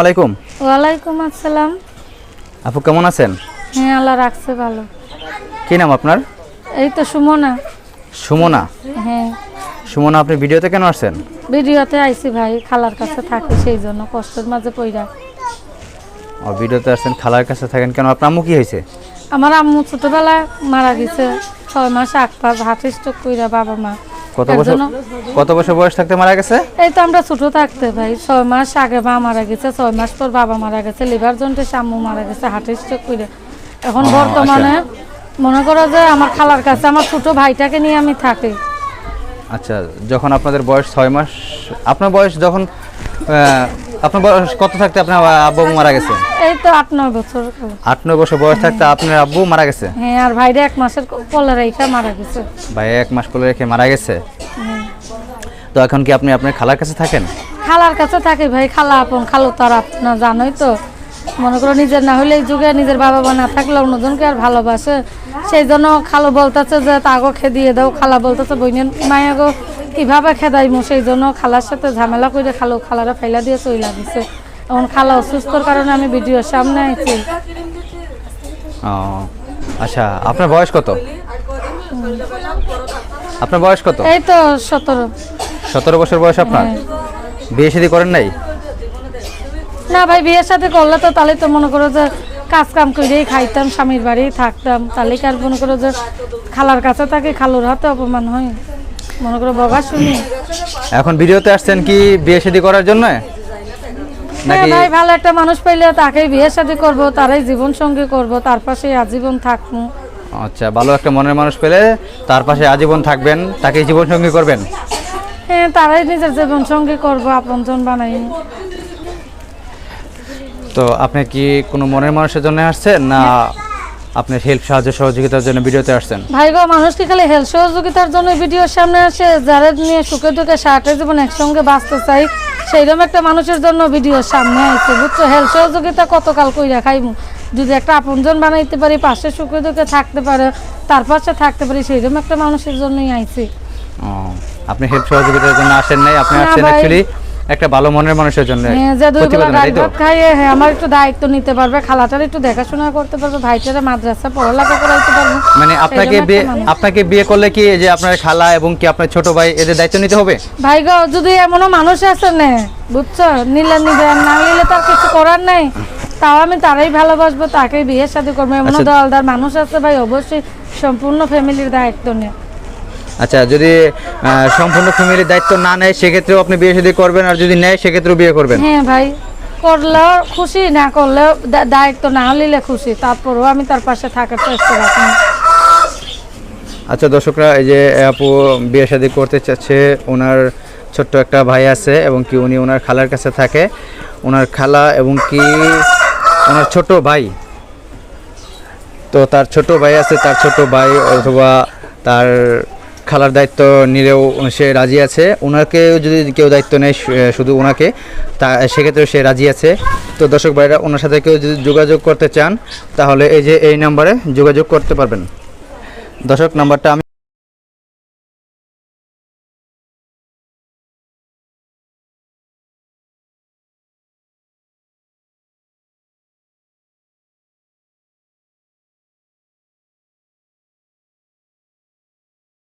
আলাইকুম। ওয়ালাইকুম আসসালাম। আপু কেমন আছেন? হ্যাঁ আল্লাহ রাখছে ভালো। কি নাম আপনার? এই তো সুমনা। সুমনা? হ্যাঁ। সুমনা আপনি ভিডিওতে কেন আসছেন? ভিডিওতে আইছি ভাই খালার কাছে থাকি সেই জন্য কষ্টের মাঝে পইরা। ও ভিডিওতে আসছেন খালার কাছে থাকেন কেন? আপনার আম্মু কি হয়েছে? আমার আম্মু ছোটবেলায় মারা গেছে ছয় মাস আগ পাঁচ হার্ট স্ট্রোক কইরা বাবা মা কত বছর কত বছর বয়স থাকতে মারা গেছে? এই তো আমরা ছোট থাকতে ভাই ছয় মাস আগে মা মারা গেছে ছয় মাস পর বাবা মারা গেছে লিভার জন্টে সামু মারা গেছে হার্টের স্ট্রোক করে এখন বর্তমানে মনে করো যে আমার খালার কাছে আমার ছোট ভাইটাকে নিয়ে আমি থাকি। আচ্ছা যখন আপনাদের বয়স ছয় মাস আপনার বয়স যখন আপনার বয়স কত থাকতে আপনার আব্বু মারা গেছে? এই তো বছর। বছর বয়স থাকতে আপনার আব্বু মারা গেছে? হ্যাঁ আর ভাইরা এক মাসের কলেরাইটা মারা গেছে। ভাই এক মাস করে রেখে মারা গেছে? তো এখন কি আপনি আপনার খালার কাছে থাকেন? খালার কাছে থাকে ভাই খালা আপন খালো তার আপনা জানোই তো। মনে করো নিজের না হলে এই যুগে নিজের বাবা মা না থাকলে অন্যজনকে আর ভালোবাসে। সেই জন্য খালো বলতেছে যে তাগো খেদিয়ে দাও। খালা বলতেছে বইনের মায়াগো কীভাবে খেদাইমু সেই জন্য খালার সাথে ঝামেলা করে খালো খালারা ফেলা দিয়ে চই লাগিছে এখন খালা অসুস্থর কারণে আমি ভিডিওর সামনে আইছি। আচ্ছা আপনার বয়স কত? আপনার বয়স কত? এই তো সতেরো। সতেরো বছর বয়স আপনার? হ্যাঁ। বিয়ে শাদী করেন নাই? না ভাই বিয়ের সাথে করলে তো তাহলে তো মনে করো যে কাজ কাম করেই খাইতাম স্বামীর বাড়ি থাকতাম। তাহলে কি আর মনে করো যে খালার কাছে থাকে খালুর হাতে অপমান হয়? মনে করো বাবা শুনি। এখন ভিডিওতে আসছেন কি বিয়ে শাদী করার জন্য? হ্যাঁ নাকি ভাই ভালো একটা মানুষ পাইলে তাকেই বিয়ে শাদী করব তারাই জীবন সঙ্গী করব তার পাশে আজীবন থাকব। আচ্ছা ভালো একটা মনের মানুষ পেলে তার পাশে আজীবন থাকবেন তাকে জীবন সঙ্গী করবেন? হ্যাঁ তারাই নিজের জীবন সঙ্গী করব আপনজন বানাই। তো আপনি কি কোনো মনের মানুষের জন্য আসছেন না আপনি হেল্প সাহায্য সহযোগিতার জন্য ভিডিওতে আসছেন। ভাই গো মানুষ কি খালি হেল্প সহযোগিতার জন্য ভিডিওর সামনে আসে যারা নিয়ে সুখে দুঃখে সারাটা জীবন একসঙ্গে বাঁচতে চাই সেইরকম একটা মানুষের জন্য ভিডিওর সামনে আইছে বুঝছ? হেল্প সহযোগিতা কতকাল কইরা খাইমু? যদি একটা আপনজন বানাইতে পারি পাশে সুখে দুঃখে থাকতে পারে তার পাশে থাকতে পারি সেইরকম একটা মানুষের জন্যই আইছি। আপনি হেল্প সহযোগিতার জন্য আসেন নাই আপনি আসছেন। অ্যাকচুয়ালি একটা ভালো মনের মানুষের জন্য হ্যাঁ যে দুই বেলা খাইয়ে হ্যাঁ আমার একটু দায়িত্ব নিতে পারবে খালাটার একটু দেখাশোনা করতে পারবে ভাইটারা মাদ্রাসা পড়ালেখা করাইতে পারবে। মানে আপনাকে বিয়ে আপনাকে বিয়ে করলে কি যে আপনার খালা এবং কি আপনার ছোট ভাই এদের দায়িত্ব নিতে হবে? ভাই গো যদি এমনও মানুষ আছে না বুঝছ? নিলে নিবে না নিলে তার কিছু করার নেই। তাও আমি তারাই ভালোবাসবো তাকেই বিয়ের সাথে করব। আচ্ছা। দলদার মানুষ আছে ভাই অবশ্যই সম্পূর্ণ ফ্যামিলির দায়িত্ব নেয় আচ্ছা যদি সম্পূর্ণ ফ্যামিলির দায়িত্ব না নেয় সেক্ষেত্রেও আপনি বিয়ে শাদী করবেন আর যদি নেয় সেক্ষেত্রেও বিয়ে করবেন? হ্যাঁ ভাই করলেও খুশি না করলেও দায়িত্ব না নিলে খুশি তারপরেও আমি তার পাশে থাকার চেষ্টা রাখি। আচ্ছা দর্শকরা এই যে আপু বিয়ে শাদী করতে চাচ্ছে ওনার ছোট্ট একটা ভাই আছে এবং কি উনি ওনার খালার কাছে থাকে। ওনার খালা এবং কি ওনার ছোট ভাই? তো তার ছোট ভাই আছে তার ছোট ভাই অথবা তার খালার দায়িত্ব নিলেও সে রাজি আছে। ওনাকে যদি কেউ দায়িত্ব নেয় শুধু ওনাকে তা সেক্ষেত্রেও সে রাজি আছে। তো দর্শক ভাইরা ওনার সাথে কেউ যদি যোগাযোগ করতে চান, তাহলে এই যে এই নাম্বারে যোগাযোগ করতে পারবেন। দর্শক, নাম্বারটা আমি